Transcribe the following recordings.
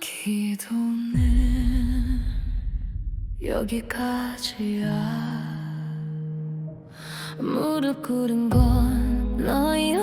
기도는 여기까지야. 무릎 꿇은 건 너의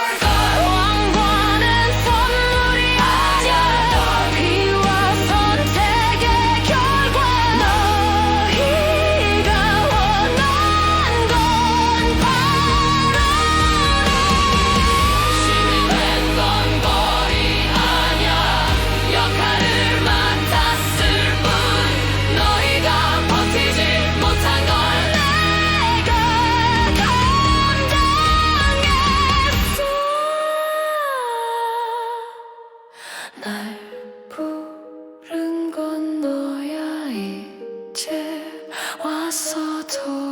stars. 저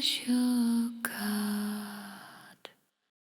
show.